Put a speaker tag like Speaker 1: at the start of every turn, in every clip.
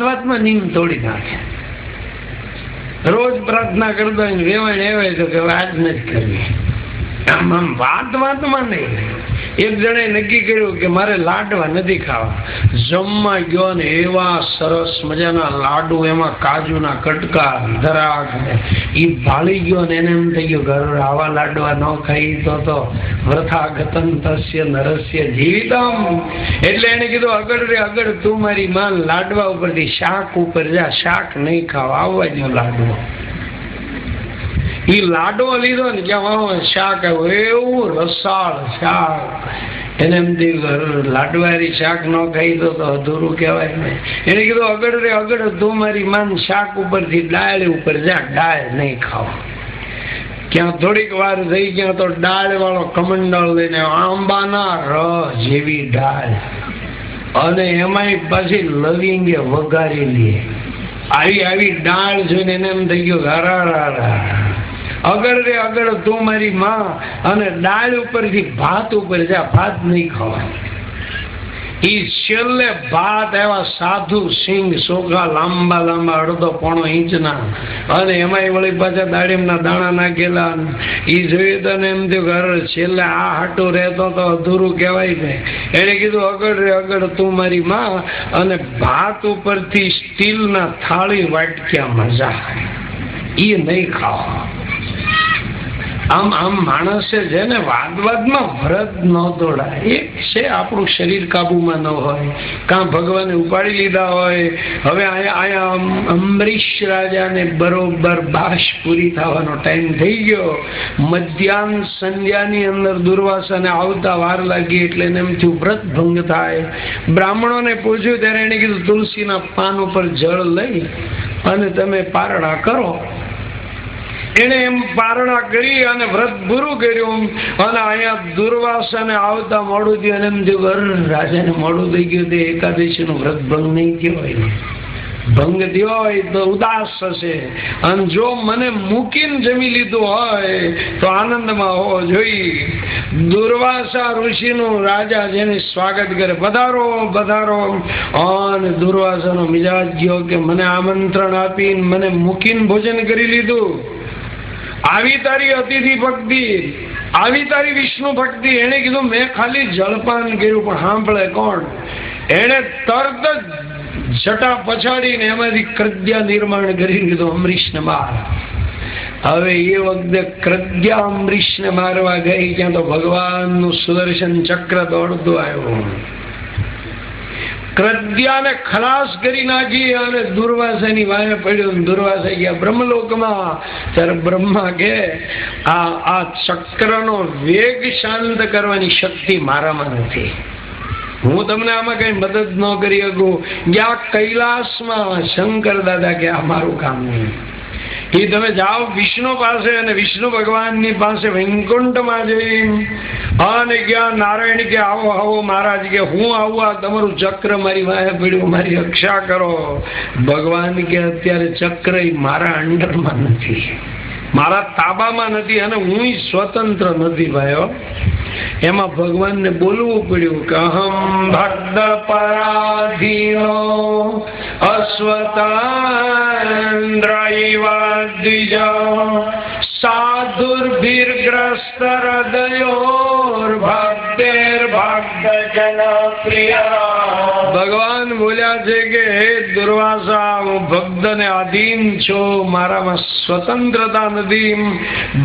Speaker 1: વાત નીમ તોડી નાખે. રોજ પ્રાર્થના કરતો વેવાણ એવાય તો કે આજ નથી કરવી. આમ આમ વાત વાતમાં નહીં. એક જણે નક્કી કર્યું કે મારે લાડવા નથી ખાવા. જમવા ગયો ને એવા સરસ મજાના લાડુ, એમાં કાજુના કટકા ધરાક એ ભાળી ગયો ને એને એમ થઈ ગયો ઘર આવા લાડવા ન ખાઈ તો તો વ્રથાગતન તસ્ય નરસ્ય જીવિતમ. એટલે એને કીધું આગળ રે આગળ તું મારી માં લાડવા ઉપરથી શાક ઉપર જા, શાક નહીં ખાવા, આવવા જ લાડવો. ઈ લાડો લીધો ને કે શાક એવું રસાળ શાક. એને એમ થયું લાડવારી શાક ન ખાઈ તો અધૂરું કહેવાય ને. એને કીધું, અગડ રે, અગડ, તું મારી માન શાક ઉપરથી ડાળ ઉપર જા ડાળ નહીં ખાવ. ક્યાં થોડીક વાર થઈ ગયા તો ડાળ વાળો કમંડળ લઈને આંબાના રસ જેવી ડાળ અને એમાંય પાછી લવિંગે લે. આવી આવી દાળ જોઈને એને એમ થઈ ગયું હરારા અગર રે, અગર તું મારી માં અને દાળ ઉપરથી ભાત ઉપર જા, ભાત નહીં ખવાય ઈ છેલ્લે ભાત એવા સાધુ સિંગ સોગા લાંબા લાંબા અડધો પોણો ઇંચના અને એમાંય વળી પાછા દાડીમના દાણા નાખેલા. ઈ જોઈએ તો એમ થયું ઘર છેલ્લે આ હાટું રહેતો તો અધૂરું કહેવાય ને. એણે કીધું અગડ રે અગડ તું મારી માં અને ભાત ઉપરથી સ્ટીલના થાળી વાટક્યા મજા ઈ નહીં ખાવા. આમ આમ માણસે છે ને વાદ વાદમાં વ્રત ન દોડાય, એક છે આપણું શરીર કાબુમાં ન હોય, કાં ભગવાને ઉપાડી લીધા હોય, હવે અમરીશ રાજાને બરોબર બાશ પૂરી થવાનો ટાઈમ થઈ ગયો. મધ્યાહન સંધ્યાની અંદર દુર્વાસાને આવતા વાર લાગી એટલે એને એમ થયું વ્રત ભંગ થાય. બ્રાહ્મણોને પૂછ્યું, ત્યારે એને કીધું, તુલસીના પાન ઉપર જળ લઈ અને તમે પારણા કરો. એને એમ પારણા કરી અને વ્રત પૂરું કર્યું અને અહીંયા દુર્વાસાને આવતા મોડું થયું અને એમ થયું અરે રાજાને મોડું થઈ ગયું તે એકાદશીનું વ્રત ભંગ નહીં કહેવાય. ભંગ થયો હોય તો ઉદાસ થશે અને જો મને મૂકીને જમી લીધું હોય તો આનંદમાં હોવો જોઈએ. દુર્વાસા ઋષિનું રાજા જેને સ્વાગત કરે, પધારો પધારો. અને દુર્વાસાનો મિજાજ ગયો કે મને આમંત્રણ આપીને મને મૂકીને ભોજન કરી લીધું. આવી તારી અતિથિ ભક્તિ, આવી તારી વિષ્ણુ ભક્તિ. એને કીધું, મેં ખાલી જળપાન કર્યું, પણ સાંભળે કોણ? એને તરત જ જટા પછાડીને એમાંથી કૃત્યા નિર્માણ કરી દીધું, અમરીશને માર. હવે એ વખતે કૃત્યા અમરીશને મારવા ગઈ, ત્યાં તો ભગવાનનું સુદર્શન ચક્ર દોડતું આવ્યું. કૃત્યાને ખલાસ કરી નાખી અને દુર્વાસાની વાય પડ્યો દુર્વાસા ગયા. બ્રહ્મલોકમાં ત્યારે બ્રહ્મા કે આ આ ચક્રનો વેગ શાંત કરવાની શક્તિ મારામાં નથી. હું તમને આમાં કઈ મદદ ન કરી શકું. ગયા કૈલાસમાં શંકર દાદા કે આ મારું કામ નહીં. એ તમે જાઓ વિષ્ણુ પાસે અને વિષ્ણુ ભગવાનની પાસે વૈકુંઠમાં જઈ અને ગયા નારાયણ કે આવો આવો, મહારાજ કે હું આવું, આ તમારું ચક્ર મારી વાહે પડ્યું, મારી રક્ષા કરો. ભગવાન કે, અત્યારે ચક્ર એ મારા અંડરમાં નથી. મારા તાબામાં નથી અને હું સ્વતંત્ર નથી, ભાઈઓ. એમાં ભગવાનને બોલવું પડ્યું કે અહમ ભક્ત પરાધીનો અસ્વતંત્ર દ્વિજ સાધુર્ભીર્ગ્રસ્ત જન પ્રિયા ભગવાન બોલ્યા છે કે, હે દુર્વાસા, હું ભક્તને આધીન છું. મારામાં સ્વતંત્રતા નથી.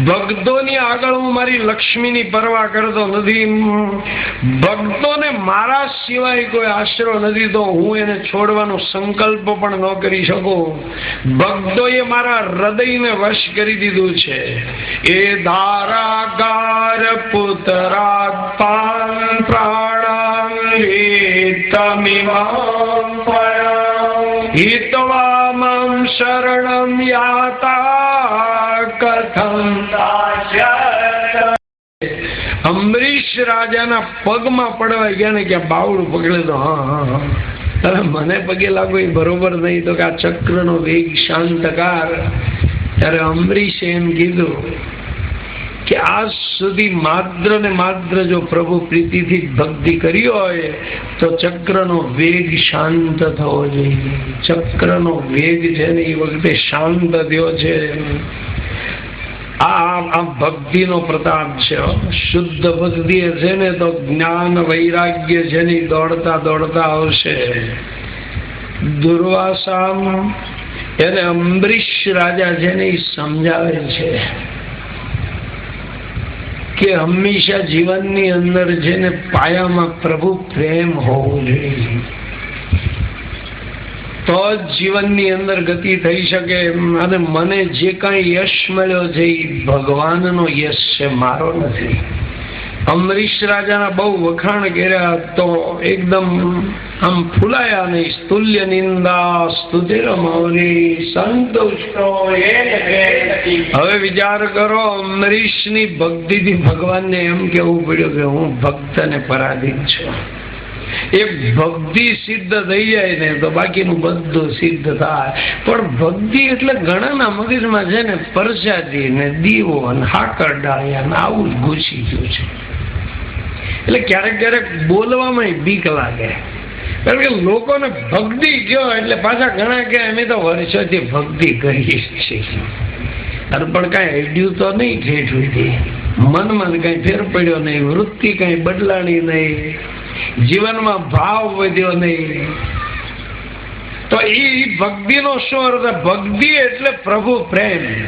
Speaker 1: ભક્તોની આગળ હું મારી લક્ષ્મીની પરવા કરતો નથી. ભક્તોને મારા સિવાય કોઈ આશરો નથી તો હું એને છોડવાનો સંકલ્પ પણ ન કરી શકું. ભક્તોએ મારા હૃદયને વશ કરી દીધું છે. એ ધારાગાર પુતરા પાન પ્રાણામિમામ હિતવામમ શરણમ યાતા કથમ અમરીશ રાજાના પગમાં પડવા ગયા ને કે બાવડું પકડે તો, હા હવે મને પગે લાગો એ બરોબર નહીં તો કે આ ચક્રનો વેગ શાંતકાર. ત્યારે અમરીશે એમ કીધું કે આજ સુધી માત્ર ને માત્ર જો પ્રભુ પ્રીતિથી ભક્તિ કરી હોય, તો ચક્રનો વેગ શાંત થવો જોઈએ. ચક્રનો વેગ છે ને એ વખતે શાંત થયો છે. આ ભક્તિનો પ્રતાપ છે શુદ્ધ ભક્તિ છે ને તો જ્ઞાન વૈરાગ્ય છે ને દોડતા દોડતા આવશે. દુર્વાસામ એને અંબરીશ રાજા છે ને એ સમજાવે છે. કે હંમેશા જીવનની અંદર છે ને પાયામાં પ્રભુ પ્રેમ હોવો જોઈએ. તો જ જીવનની અંદર ગતિ થઈ શકે અને મને જે કાંઈ યશ મળ્યો છે એ ભગવાનનો યશ છે, મારો નથી. અમરીશ રાજાના બહુ વખાણ કર્યા તો એકદમ આમ ફૂલાયા નહીં. સ્તુલ્ય નિંદા, સ્તુતિર મૌરી, સંતુષ્ટો હવે વિચાર કરો, અમરીશની ભક્તિથી ભગવાનને એમ કેવું પડ્યું કે હું ભક્ત ને પરાધીન છું. એ ભક્તિ સિદ્ધ થઈ જાય ને તો બાકીનું બધું સિદ્ધ થાય. પણ ભક્તિ એટલે ઘણાના મગજમાં છે ને પરસાદી ને દીવો ને હાકર ડાળિયા ને આવું જ ઘૂસી ગયું છે. એટલે ક્યારેક ક્યારેક બોલવામાં બીક લાગે. કારણ કે લોકોને ભક્તિ કયો એટલે પાછા ઘણા કે અમે તો વર્ષોથી ભક્તિ કરીએ છીએ. અરે પણ કાંઈ હેડ્યું તો નહીં ઠેઠ મનમાં કઈ ફેર પડ્યો નહીં, વૃત્તિ કઈ બદલાણી નહીં. જીવનમાં ભાવ વધ્યો નહીં. તો એ ભક્તિનો શું અર્થ ભક્તિ એટલે પ્રભુ પ્રેમ.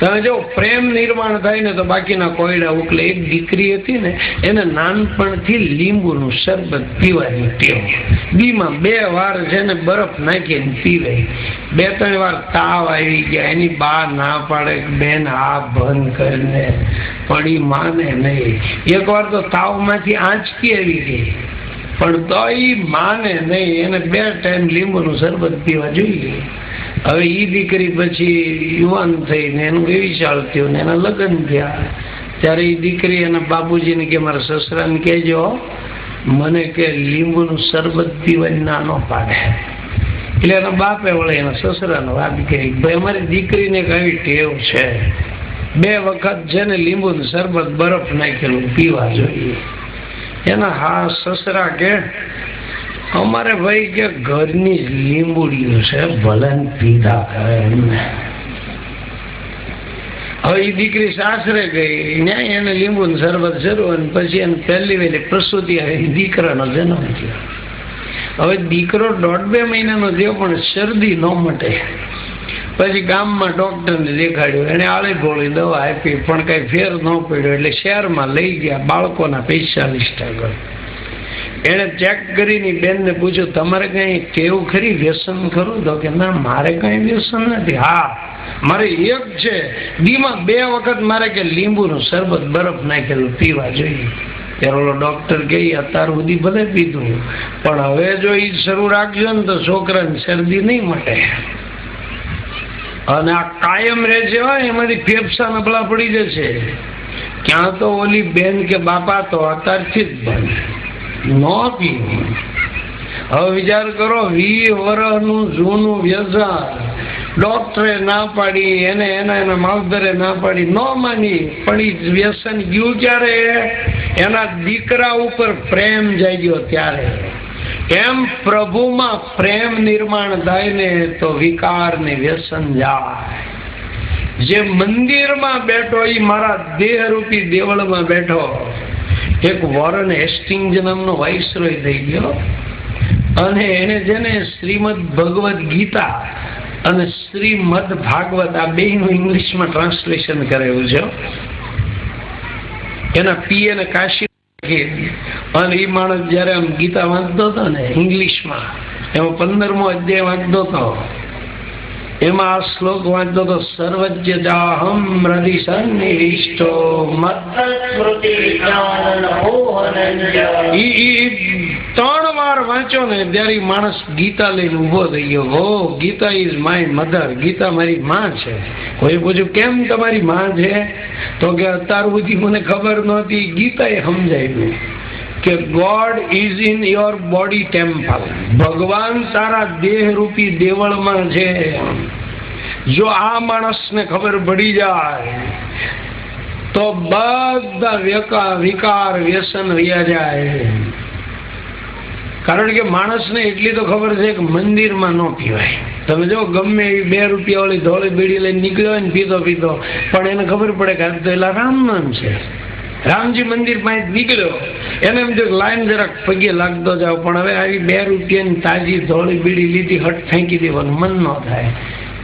Speaker 1: તમે જો પ્રેમ નિર્માણ થાય ને તો બાકીના કોયડા ઉકલે. એક દીકરી હતી ને, એને નાનપણથી લીંબુનું શરબત પીવાની ટેવ. બીમાં બે વાર છે ને બરફ નાખીને પીવે બે ત્રણ વાર તાવ આવી ગયા. એની બા ના પાડે બેન, આ બંધ કરીને પડી માને નહીં. એક વાર તો તાવમાંથી આંચકી આવી ગઈ. પણ તો એ માને નહીં. એને બે ટાઈમ લીંબુનું શરબત પીવા જોઈએ હવે એ દીકરી પછી યુવાન થઈને એનું વિશાળ થયું ને એના લગ્ન થયા. ત્યારે એ દીકરી એના બાબુજીને કે, મારા સસરાને કહેજો, મને કે લીંબુનું શરબત પીવાની ના ન પાડે. એટલે એના બાપે વળે એના સસરાને વાત કરી ભાઈ, અમારી દીકરીને કઈ ટેવ છે. બે વખત છે ને લીંબુનું શરબત બરફ નાખેલું પીવા જોઈએ. એના હા સસરા કે અમારે ભાઈ કે ઘરની જ છે, ભલન પીધા કરે હવે એ દીકરી સાસરે ગઈ, ન્યાય એને લીંબુ શરબત શરૂ અને પછી એને પહેલી વહેલી પ્રસૂતિ આવી દીકરાનો જન્મ થયો. હવે દીકરો દોઢ બે મહિનાનો થયો, પણ શરદી ન મટે. પછી ગામમાં ડૉક્ટરને દેખાડ્યું, એને આળી ગોળી દવા આપી, પણ કઈ ફેર ન પડ્યો, એટલે શહેરમાં લઈ ગયા, બાળકોના સ્પેશિયાલિસ્ટ આગળ. એને ચેક કરીને બેનને પૂછ્યું, તમારે કઈ ટેવ ખરી? વ્યસન ખરું? તો કે, ના, મારે કઈ વ્યસન નથી. હા, મારે એક છે. દીમાં બે વખત મારે કે લીંબુનું શરબત બરફ નાખેલું પીવા જોઈએ. ત્યારે ઓલો ડોક્ટર અત્યાર સુધી ભલે પીધું, પણ હવે જો એ શરૂ રાખજો ને તો છોકરાને શરદી નહીં મટે. અને આ કાયમ રહે છે એમાંથી ફેફસા નબળા પડી જશે. ક્યાં તો ઓલી બેન કે બાપા તો અત્યારથી જ બંધ. દીકરા ઉપર પ્રેમ જાગ્યો ત્યારે. એમ પ્રભુમાં પ્રેમ નિર્માણ થાય ને તો વિકાર ને વ્યસન જાય. જે મંદિરમાં બેઠો એ મારા દેહરૂપી દેવળમાં બેઠો એક વોરન હેસ્ટિંગ નામનો વાઇસરોય થઈ ગયો અને એને છે શ્રીમદ ભગવદ ગીતા અને શ્રીમદ ભાગવત આ બેનું ઇંગ્લિશમાં ટ્રાન્સલેશન કરેલું છે. એના પીએ ને કાશી અને એ માણસ જયારે આમ ગીતા વાંચતો હતો ને ઇંગ્લિશમાં, એમાં પંદરમો અધ્યાય વાંચતો હતો. એમાં આ શ્લોક વાંચતો તો સર્વજ્ઞાહમ હૃદય સન્નિવિષ્ટો ત્રણ વાર વાંચો ને ત્યારે માણસ ગીતા લઈને ઊભો થઈ ગયો. હો, Gita is my mother, Gita મારી માં છે. કોઈ પૂછ્યું, કેમ તમારી માં છે? તો કે, અત્યાર સુધી મને ખબર નહોતી. ગીતા એ સમજાયું કે God is in your body temple ભગવાન તારા દેહ રૂપી દેવળમાં છે. જો આ માણસને ખબર પડી જાય, તો બધા વિકાર વ્યસન રહ્યા જાય. કારણ કે માણસને એટલી તો ખબર છે કે મંદિરમાં ન પીવાય. તમે જો ગમે એવી બે રૂપિયા વાળી ધોળી બીડી લઈને નીકળ્યો ને પીતો પીતો પણ એને ખબર પડે કે આ તો એલા રામ નામ છે. રામજી મંદિર પાસે નીકળ્યો. એને એમ જો લાઈન જરાક પગે લાગતો જાવ, પણ હવે આવી બે રૂપિયાની તાજી ધોળી બીડી લીધી હટ ફેંકી દેવાનું, મન ન થાય.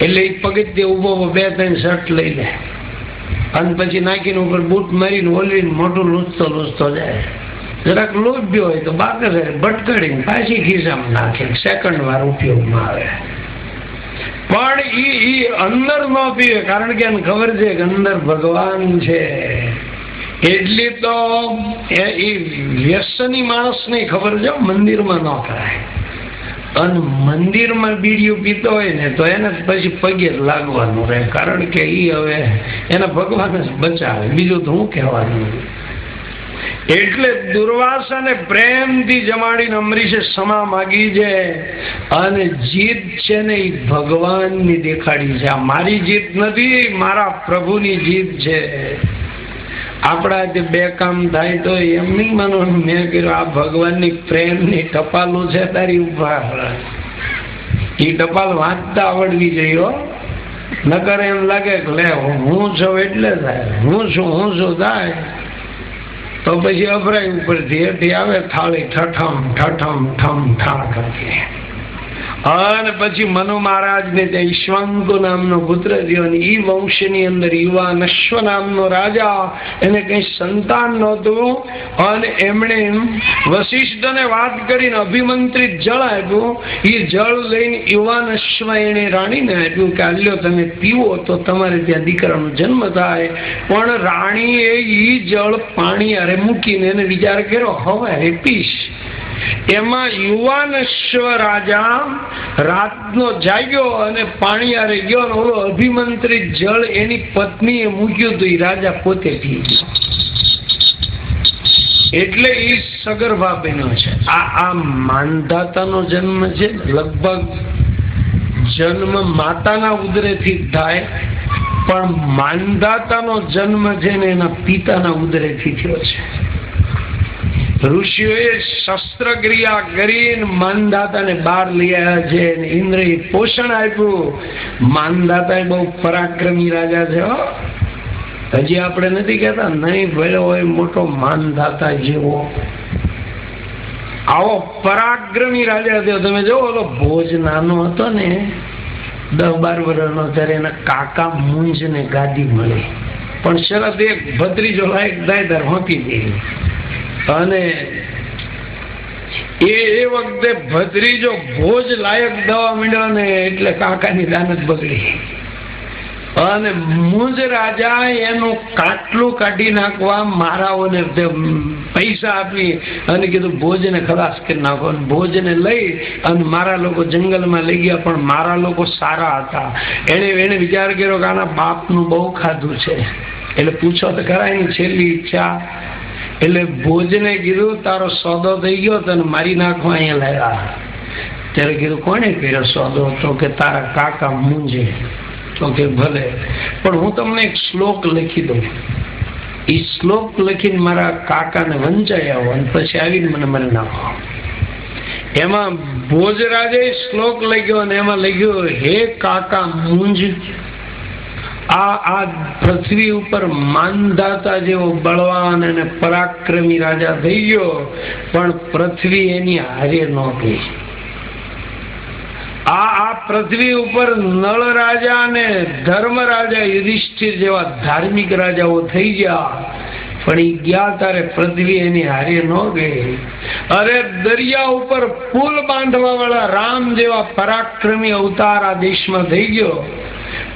Speaker 1: એટલે એ પગથિયે ઊભો ઊભો બે ત્રણ શર્ટ લઈ લે. અને પછી નાખીને ઉપર બૂટ મારીને ઓલવીને મોટું લૂંચતો લૂંચતો જાય. જરાક લોભ્યો હોય તો બાકર ભટકડીને પાછી ખિસ્સામાં નાખે સેકન્ડ વાર ઉપયોગમાં આવે. પણ એ ઈ અંદર ન પીવે, કારણ કે એને ખબર છે કે અંદર ભગવાન છે. એટલી તો એ વ્યસની માણસને ખબર છે, મંદિરમાં ન કરાય. અને મંદિરમાં બીડીયું પીતો હોય ને તો એને પછી પગે લાગવાનું રહે. કારણ કે એ હવે એને ભગવાન જ બચાવે. બીજું તો હું કહેવાનું એટલે દુર્વાસાને પ્રેમથી જમાડીને અમરીશે ક્ષમા માગી છે અને જીત છે ને એ ભગવાનની દેખાડી છે. આ મારી જીત નથી, મારા પ્રભુની જીત છે. આપણા જે બે કામ થાય તો એમ નહીં માનવાનું. મેં કર્યું આ ભગવાનની પ્રેમની ટપાલું છે તારી ઉપર. એ ટપાલ વાંચતા આવડવી જોઈએ નકર એમ લાગે કે, લે, હું છું એટલે થાય. હું છું હું છું, થાય. તો પછી અભરાય ઉપરથી એથી આવે, થાળી ઠઠમ ઠઠમ, ઠમ ઠા કરતી. અને પછી મનુ મહારાજ ને ત્યાં ઈશ્વાંકુ નામનો પુત્ર રહ્યો અને ઈ વંશની અંદર યુવા નશ્વ નામનો રાજા એને કઈ સંતાન નહોતું અને એમણે વશિષ્ઠને વાત કરીને અભિમંત્રિત જળ આપ્યું. એ જળ લઈને યુવા નશ્વ એને રાણીને આપ્યું કે આલ્યો તમે પીવો તો તમારે ત્યાં દીકરાનો જન્મ થાય. પણ રાણીએ એ જળ પાણી અરે મૂકીને એને વિચાર કર્યો, હવે પીશ એમાં યુવાનશ્વ રાજા રાતનો જાગ્યો અને પાણી આરે ગયો અને ઓલો અભિમંત્રિત જળ એની પત્નીએ મૂક્યું હતું એ રાજા પોતે પી એટલે એ સગર્ભા બન્યો છે. આ આ માનધાતાનો જન્મ છે. લગભગ જન્મ માતાના ઉદરેથી થાય. પણ માનધાતાનો જન્મ છે ને એના પિતાના ઉદરેથી થયો છે. ઋષિઓએ શસ્ત્રક્રિયા કરીને માનદાતાને બહાર લઈ આવ્યા છે ઇન્દ્રએ પોષણ આપ્યું. માનદાતા બહુ પરાક્રમી રાજા છે હજી આપણે નથી કહેતા, નહીં ભલે હોય મોટો માનદાતા જેવો. આવો પરાક્રમી રાજા થયો તમે જો ઓલો ભોજ નાનો હતો ને, દસ બાર વર્ષનો, ત્યારે એના કાકા મુંજ ને ગાદી મળી. પણ શરત એક, ભત્રીજો લાયક થાય હોતી દે. અને એ એ વખતે ભત્રીજો ભોજ લાયક દવા માંડ્યો ને એટલે કાકાની દાનત બગડી. અને મુજ રાજા એનું કાટલું કાઢી નાખવા મારાઓને પૈસા આપી અને કીધું, ભોજને ખલાસ કરી નાખો અને ભોજને લઈ અને મારા લોકો જંગલમાં લઈ ગયા, પણ મારા લોકો સારા હતા. એને એને વિચાર કર્યો કે આના બાપનું બહુ ખાધું છે. એટલે પૂછો તો ખરા, એની છેલ્લી ઈચ્છા એટલે ભોજને કીધું, તારો સોદો થઈ ગયો તને મારી નાખવા અહીંયા લાવ્યા. ત્યારે કીધું કોને કર્યો સોદો? તો કે, તારા કાકા મૂંઝે. તો કે, ભલે, પણ હું તમને એક શ્લોક લખી દઉં. એ શ્લોક લખીને મારા કાકાને વંચાઈ આવો અને પછી આવીને મને મને નાખો. એમાં ભોજરાજે શ્લોક લખ્યો અને એમાં લખ્યું, હે કાકા મૂંઝ આ પૃથ્વી ઉપર માનધાતા જેવો બળવાન અને પરાક્રમી રાજા થઈ ગયો, પણ પૃથ્વી એની હારે ન આ આ પૃથ્વી ઉપર નળ રાજા અને ધર્મ રાજા યુધિષ્ઠિર જેવા ધાર્મિક રાજાઓ થઈ ગયા, પણ એ ગયા તારે પૃથ્વી એની હારે ન ગઈ. અરે દરિયા ઉપર પુલ બાંધવા વાળા રામ જેવા પરાક્રમી અવતાર આ દેશમાં થઈ ગયો.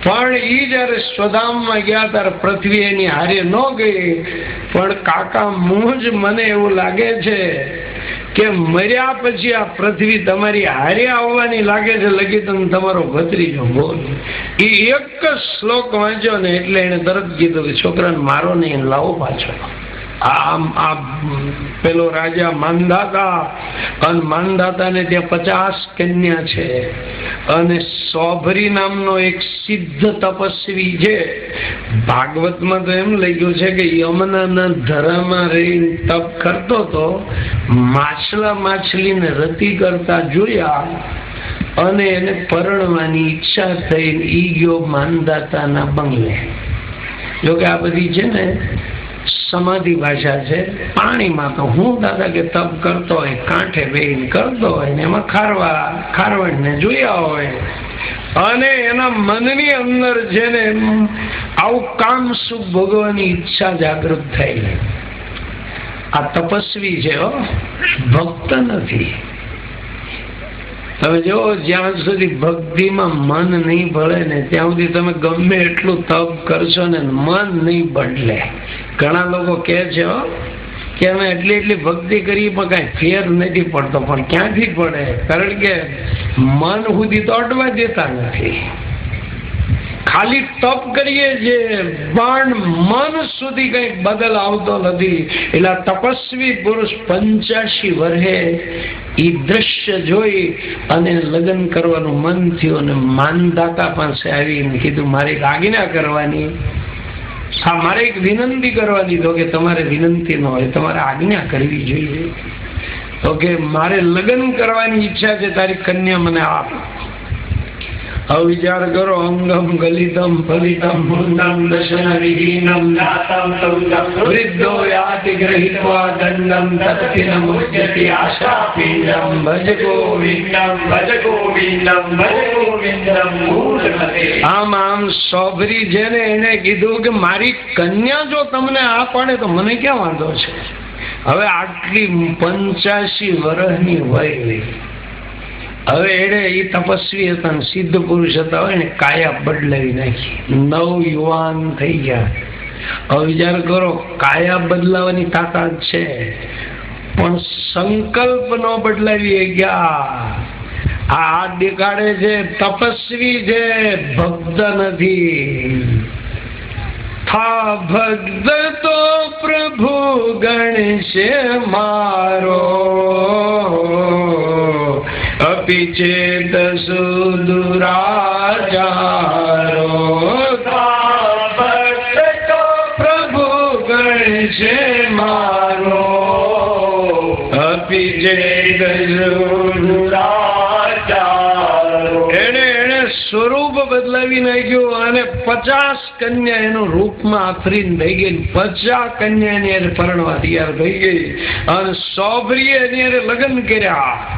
Speaker 1: પણ એ જયારે સ્વધામમાં ગયા ત્યારે પૃથ્વી એની હારે ન ગઈ. પણ કાકા મુજ મને એવું લાગે છે કે મર્યા પછી આ પૃથ્વી તમારી હારે આવવાની લાગે છે. લગી તમે તમારો ભત્રીજો બોલ. એ એક જ શ્લોક વાંચ્યો ને એટલે એને તરત કીધું કે, છોકરાને મારો નહીં લાવો પાછો. આમ આ પેલો રાજા માનદાતા અને માનદાતાને ત્યાં પચાસ કન્યા છે અને સોભરી નામનો એક સિદ્ધ તપસ્વી છે. ભાગવતમાં તો એમ લખ્યું છે કે યમુનાના ધરામાં રહીને તપ કરતો તો માછલા માછલીને રતી કરતા જોયા અને એને પરણવાની ઈચ્છા થઈને ઈ ગયો માનદાતાના બંગલે. જોકે આ બધી છે ને સમાધિ ભાષા છે, પાણીમાં તો હું દાદા કે તપ કરતો હોય, કાંઠે બેહીને કરતો હોય ને એમાં ખારવા ખારવણને જોયા હોય. અને એના મનની અંદર જેને આવું કામ સુખ ભોગવવાની ઈચ્છા જાગૃત થઈ. આ તપસ્વી છે ભક્ત નથી. તમે જો જ્યાં સુધી ભક્તિમાં મન નહીં ભળે ને ત્યાં સુધી તમે ગમે એટલું તપ કરશો ને મન નહીં બદલે. ઘણા લોકો કહે છે કે અમે એટલી એટલી ભક્તિ કરી પણ કાંઈ ફેર નથી પડતો. પણ ક્યાંથી પડે? કારણ કે મન સુધી તો અટવા દેતા નથી. ખાલી તપ કરીએ છે પણ મન સુધી કઈ બદલ આવતો નથી. એટલે તપસ્વી પુરુષ પંચ્યાસી વર્ષે એ દ્રશ્ય જોઈ અને લગ્ન કરવાનું મન થયું અને માનદાતા પાસે આવીને કીધું, મારી રાગીના કરવાની. હા, મારે એક વિનંતી કરવાની તો કે તમારે વિનંતી ન હોય, તમારે આજ્ઞા કરવી જોઈએ. તો કે મારે લગ્ન કરવાની ઈચ્છા છે, તારી કન્યા મને આપ. હવે વિચાર કરો અંગમ ગલિતમ ફલિતમ મુંડમ દશન વિહીનમ દાતમ તૌતમ વૃદ્ધો યાતિ ગૃહીત્વા દંડમ તત્તિન મુચ્યતિ આશા પિંડમ ભજ ગોવિંદમ ભજ ગોવિંદમ ભજ ગોવિંદમ મૂળમતે આમ આમ સોભરી જેને એને કીધું કે મારી કન્યા જો તમને આ પાડે તો મને ક્યાં વાંધો છે? હવે આટલી પંચ્યાસી વર્ષની વય હવે એને એ તપસ્વી હતા સિદ્ધ પુરુષ હતા હોય ને કાયા બદલાવી નાખી. નવ યુવાન થઈ ગયા. હવે વિચાર કરો, કાયા બદલાવાની તાકાત છે. પણ સંકલ્પ ન બદલાવી ગયા આ દેખાડે છે તપસ્વી છે ભક્ત નથી. થા ભક્ત તો પ્રભુ ગણશે મારો. સુદુરાચારો ભક્ત તો પ્રભુ ગણશે મારો. અપી ચેત સુદુરાચારો. એને એણે સ્વરૂપ બદલાવી નાખ્યું અને પચાસ કન્યા એનું રૂપમાં આફરીન થઈ ગઈ. પચાસ કન્યા એની પરણવા તૈયાર થઈ ગઈ. અને સોભરીએ એની લગ્ન કર્યા.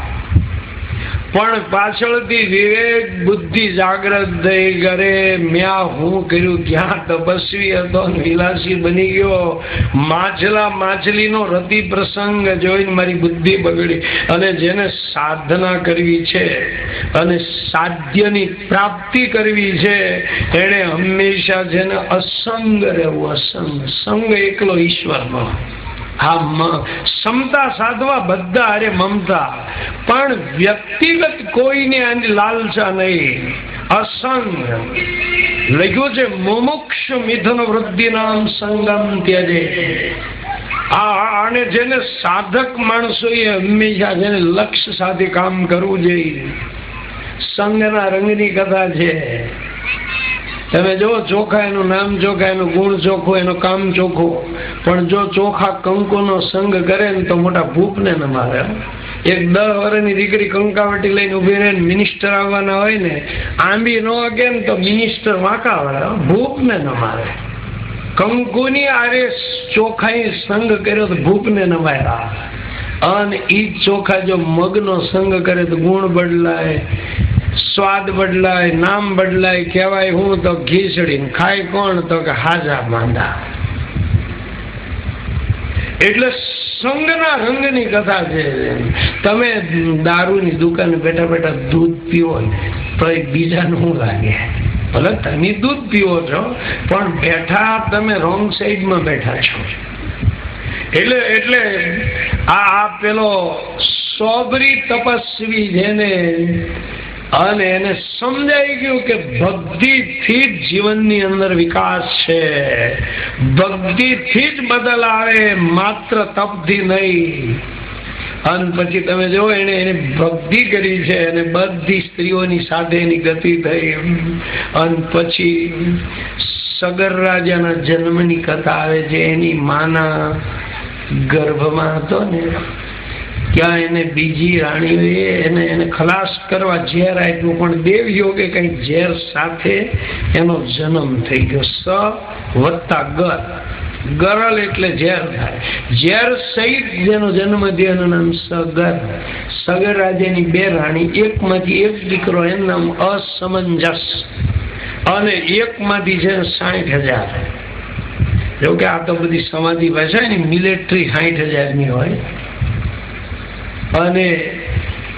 Speaker 1: પણ પાછળથી વિવેક બુદ્ધિ જાગ્રત થઈ ઘરે મ્યા હું કર્યું? ક્યાં તપસ્વી હતો? વિલાસી બની ગયો. માછલા માછલીનો રતિ પ્રસંગ જોઈને મારી બુદ્ધિ બગડી. અને જેને સાધના કરવી છે અને સાધ્યની પ્રાપ્તિ કરવી છે એને હંમેશા જેને અસંગ રહેવું, અસંગ. સંગ એકલો ઈશ્વરનો ક્ષમતા સાધવા બધા અરે મમતા. પણ વ્યક્તિગત કોઈને આની લાલસા નહીં. અસંગ. લખ્યું છે, મુમુક્ષ મિથુન વૃદ્ધિ નામ સંગમ ત્યજે. આ અને જેને સાધક માણસો એ હંમેશા જેને લક્ષ્ય સાથે કામ કરવું જોઈએ. સંગના રંગની કથા છે. તમે જો ચોખા એનું નામ ચોખા, એનું ગુણ ચોખ્ખું, એનું કામ ચોખ્ખું. પણ જો ચોખા કંકુનો સંગ કરે ને તો મોટા ભૂપને ન મારે. એક દસ વર્ષની દીકરી કંકાવટી લઈને ઊભી રહે મિનિસ્ટર આવવાના હોય ને, આંબી ન વાગે ને તો મિનિસ્ટર વાંકા વળે ભૂપને ન મારે. કંકુની આરે ચોખાઈ સંગ કર્યો તો ભૂપને ન માર્યા. અને ઈ ચોખા જો મગનો સંગ કરે તો ગુણ બદલાય. સ્વાદ બદલાય, નામ બદલાય, કહેવાય હું તો ઘીસડી ખાય કોણ તો કે હાજા માંદા. એટલે સંગના રંગની કથા છે તમે દારૂની દુકાને બેઠા બેઠા દૂધ પીવો તો એક બીજાનું શું લાગે? ભલે તમે દૂધ પીવો છો, પણ બેઠા તમે રોંગ સાઈડમાં બેઠા છો. એટલે એટલે આ પેલો સોબરી તપસ્વી જેને અને એને સમજાઈ ગયું કે ભક્તિથી જ જીવનની અંદર વિકાસ છે. ભક્તિથી જ બદલ આવે, માત્ર તપથી નહીં. અને પછી તમે જો એને એને ભક્તિ કરી છે, અને બધી સ્ત્રીઓની સાથે એની ગતિ થઈ. અને પછી સગર રાજાના જન્મની કથા આવે છે, એની માના ગર્ભમાં હતો ને ત્યાં એને બીજી રાણીઓએ એને એને ખલાસ કરવા ઝેર આપ્યું, પણ દેવ યોગે કંઈક ઝેર સાથે એનો જન્મ થઈ ગયો. સ વત્તા ગર ગરલ એટલે ઝેર થાય. ઝેર સહિત જેનો જન્મ થયો એનું નામ સગર. સગર રાજ્યની બે રાણી, એકમાંથી એક દીકરો, એનું નામ અસમંજસ. અને એકમાંથી છે સાઠ હજાર. જો કે આ તો બધી સમાધિ ભાષા ને મિલિટરી સાઠ હજારની હોય. અને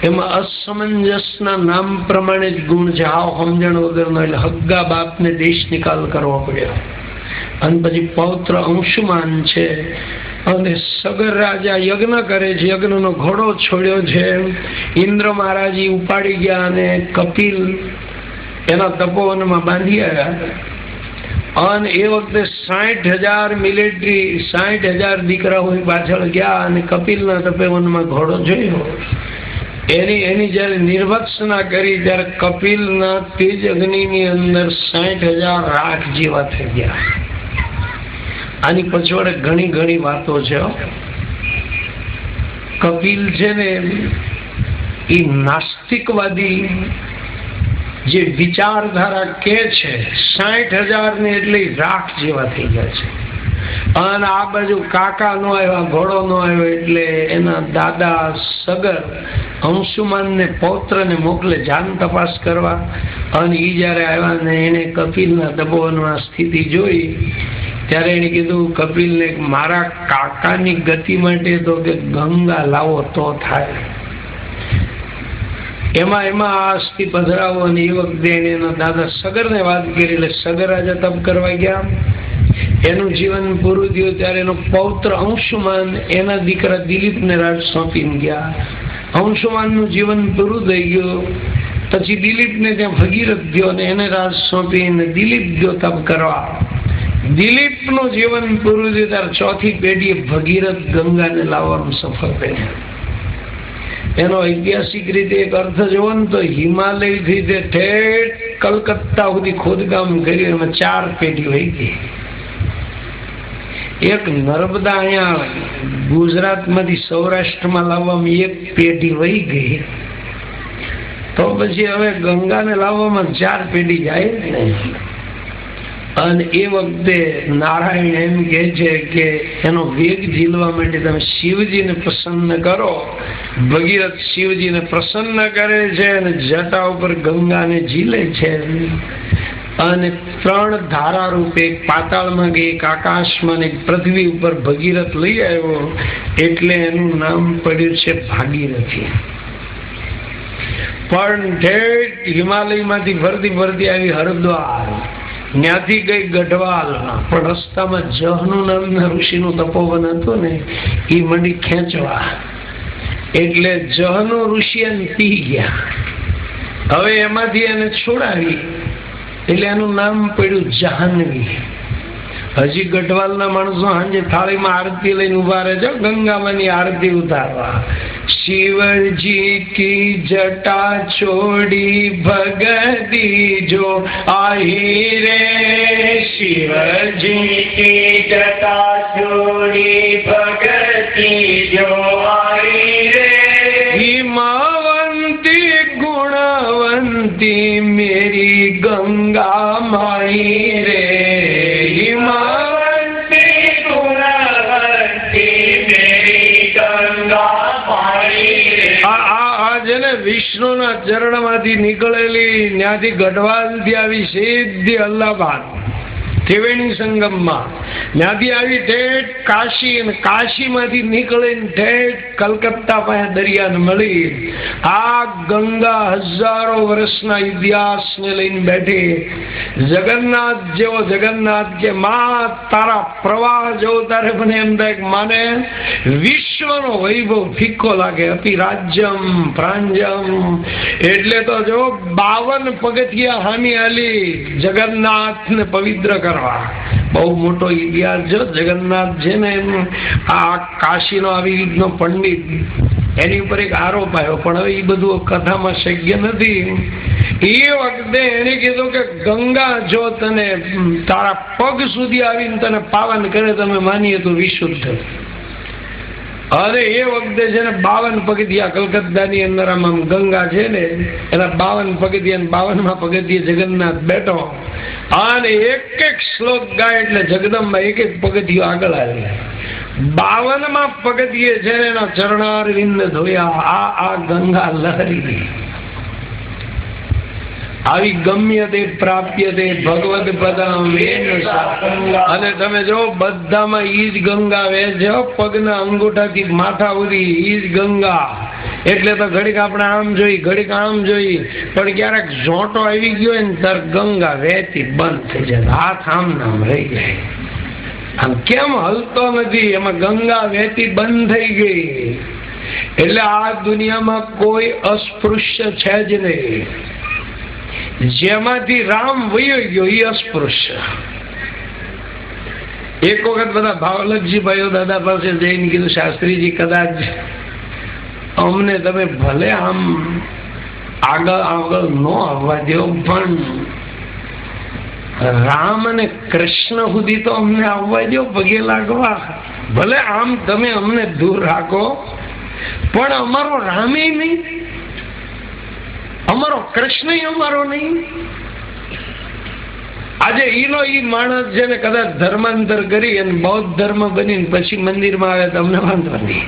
Speaker 1: એમાં અસમંજસના નામ પ્રમાણે જ ગુણ છે. સમજણ વગરનો એટલે હગ્ગા બાપને દેશ નિકાલ કરવો પડ્યો અને પછી પૌત્ર અંશુમાન છે. અને સગર રાજા યજ્ઞ કરે છે. યજ્ઞનો ઘોડો છોડ્યો છે. ઇન્દ્ર મહારાજી ઉપાડી ગયા અને કપિલ એના તપોવનમાં બાંધી આવ્યા. અને એ વખતે સાઠ હજાર મિલિટરી સાઠ હજાર દીકરાઓ પાછળ ગયા અને કપિલના તપેવનમાં ઘોડો જોયો. એની એની જ્યારે નિર્ભક્ષના કરી ત્યારે કપિલના તેજ અગ્નિની અંદર સાઠ હજાર રાખ જેવા થઈ ગયા. આની પછવાડે ઘણી ઘણી વાતો છે કપિલ છે ને, એ નાસ્તિકવાદી જે વિચારધારા કે છે, સાઠ હજાર ને એટલે રાખ જેવા થઈ ગયા છે. અને આ બાજુ કાકા નો આવ્યા ઘોડો નો આવ્યો, એટલે એના દાદા, સગર અંશુમાન ને પૌત્ર ને મોકલે જાન તપાસ કરવા. અને એ જયારે આવ્યા ને એને કપિલના તપોવનમાં સ્થિતિ જોઈ, ત્યારે એને કીધું, કપિલને ને મારા કાકાની ગતિ માટે તો કે ગંગા લાવો તો થાય. એમાં એમાં અસ્થિ પધરાવો અને એ વખતે એને દાદા સગરને વાત કરી એટલે સગર રાજા તપ કરવા ગયા. એનું જીવન પૂરું થયું ત્યારે એનો પૌત્ર અંશુમાન એના દીકરા દિલીપને રાજ સોંપીને ગયા. અંશુમાનનું જીવન પૂરું થઈ ગયું. પછી દિલીપને ત્યાં ભગીરથ ગયો અને એને રાજ સોંપીને દિલીપ ગયો તપ કરવા. દિલીપનું જીવન પૂરું થયું ત્યારે ચોથી પેઢીએ ભગીરથ ગંગાને લાવવાનું સફળ કર્યું એનો ઐતિહાસિક રીતે એક અર્થ જોવો ને તો હિમાલયથી તે ઠેઠ કલકત્તા સુધી ખોદકામ કર્યું, એમાં ચાર પેઢી વહી ગઈ. એક નર્મદા અહીંયા ગુજરાતમાંથી સૌરાષ્ટ્રમાં લાવવામાં એક પેઢી વહી ગઈ. તો પછી હવે ગંગાને લાવવામાં ચાર પેઢી જાય ને અને એ વખતે નારાયણ એમ કહે છે કે એનો વેગ ઝીલવા માટે તમે શિવજીને પ્રસન્ન કરો. ભગીરથ શિવજીને પ્રસન્ન કરે છે અને જટા ઉપર ગંગાને ઝીલે છે. અને ત્રણ ધારા રૂપે એક પાતાળમાં ગઈ, એક આકાશમાં એક પૃથ્વી ઉપર ભગીરથ લઈ આવ્યો એટલે એનું નામ પડ્યું છે ભાગીરથી. પણ ઠેઠ હિમાલયમાંથી ફરતી ફરતી આવી હરદ્વાર. ત્યાંથી ગઈ ગઢવાલ પણ રસ્તામાં જહનું નામના ઋષિનું તપોવન હતું ને, એ મંડી ખેંચવા. એટલે જહનો ઋષિ એને પી ગયા. હવે એમાંથી એને છોડાવી. એટલે એનું નામ પડ્યું જાહ્નવી. હજી ગઢવાલના માણસો સાંજે થાળીમાં આરતી લઈને ઊભા રહે છે, ગંગામાંની આરતી ઉતારવા. શિવજી કી જટા છોડી ભગતી જો આહી રે. શિવજી કી જટા છોડી ભગતી જો આહી રે. હિમાવંતી, ગુણવંતી, મેરી ગંગા માઈ રે. વિષ્ણુના ચરણમાંથી નીકળેલી ત્યાંથી ગઢવાલથી આવી સીધી અલ્હાબાદ ત્રિવેણી સંગમમાં. ત્યાંથી આવી ઠેઠ કાશી અને કાશીમાંથી નીકળીને ઠેઠ કલકત્તા પાસે દરિયાને મળી. આ ગંગા હજારો વર્ષના ઇતિહાસને લઈને બેઠી. જગન્નાથ જેવો જગન્નાથ કે માં તારા પ્રવાહ જેવો તારે મને એમ થાય માને વિશ્વનો વૈભવ ફિક્કો લાગે અતિ રાજ્યમ પ્રાંજમ એટલે તો જો બાવન પગથિયા હામી આલી જગન્નાથને પવિત્ર કરવા. બહુ મોટો ઇતિહાસ જો જગન્નાથ છે ને એનું આ કાશીનો આવી રીતનો પંડિત, એની ઉપર એક આરોપ આવ્યો, પણ હવે એ બધું કથામાં શક્ય નથી. એ વખતે એને કીધું કે, ગંગા જો તને તારા પગ સુધી આવીને તને પાવન કરે તમે માનીએ તો વિશુદ્ધ. અરે એ વખતે છે ને બાવન પગથિયા કલકત્તાની અંદર આમ ગંગા છે ને, એના બાવન પગથિયા બાવનમાં પગથિયે જગન્નાથ બેઠો. અને એક એક શ્લોક ગાય એટલે જગદંબા એક એક પગથિયું આગળ આવે. બાવનમાં પગથિયે છે ને એના ચરણારવિંદ ધોયા, આ આ ગંગા લહરી. આવી ગમ્ય તે પ્રાપ્ય તે ભગવત અને તમે જો બધામાં ઈજ ગંગા હો, પગના અંગૂઠાથી માથા સુધી ઈજ ગંગા. એટલે તો ઘડીક આપણે આમ જોઈ ઘડીક આમ જોઈ. પણ ક્યારેક ઝોંટો આવી ગયો ને તર ગંગા વહેતી બંધ થઈ જાય. હાથ આમ નામ રહી જાય. આમ કેમ હલતો નથી? એમાં ગંગા વહેતી બંધ થઈ ગઈ. એટલે આ દુનિયામાં કોઈ અસ્પૃશ્ય છે જ નહીં. જેમાંથી રામ વયો ગયો એ અસ્પૃશ્ય. એક વખત બધા ભાવલકજી ભાઈઓ દાદા પાસે જઈને કીધું, શાસ્ત્રીજી, કદાચ અમને તમે ભલે આમ આગળ આગળ ન આવવા દો, પણ રામ અને કૃષ્ણ સુધી તો અમને આવવા દો, પગે લાગવા. ભલે આમ તમે અમને દૂર રાખો, પણ અમારો રામે નહીં. અમારો કૃષ્ણ અમારો નહીં. આજે ઈનો ઈ માણસ જેને કદાચ ધર્માંતર કરી અને બૌદ્ધ ધર્મ બની પછી મંદિરમાં આવે તો અમને વાંધો નહીં.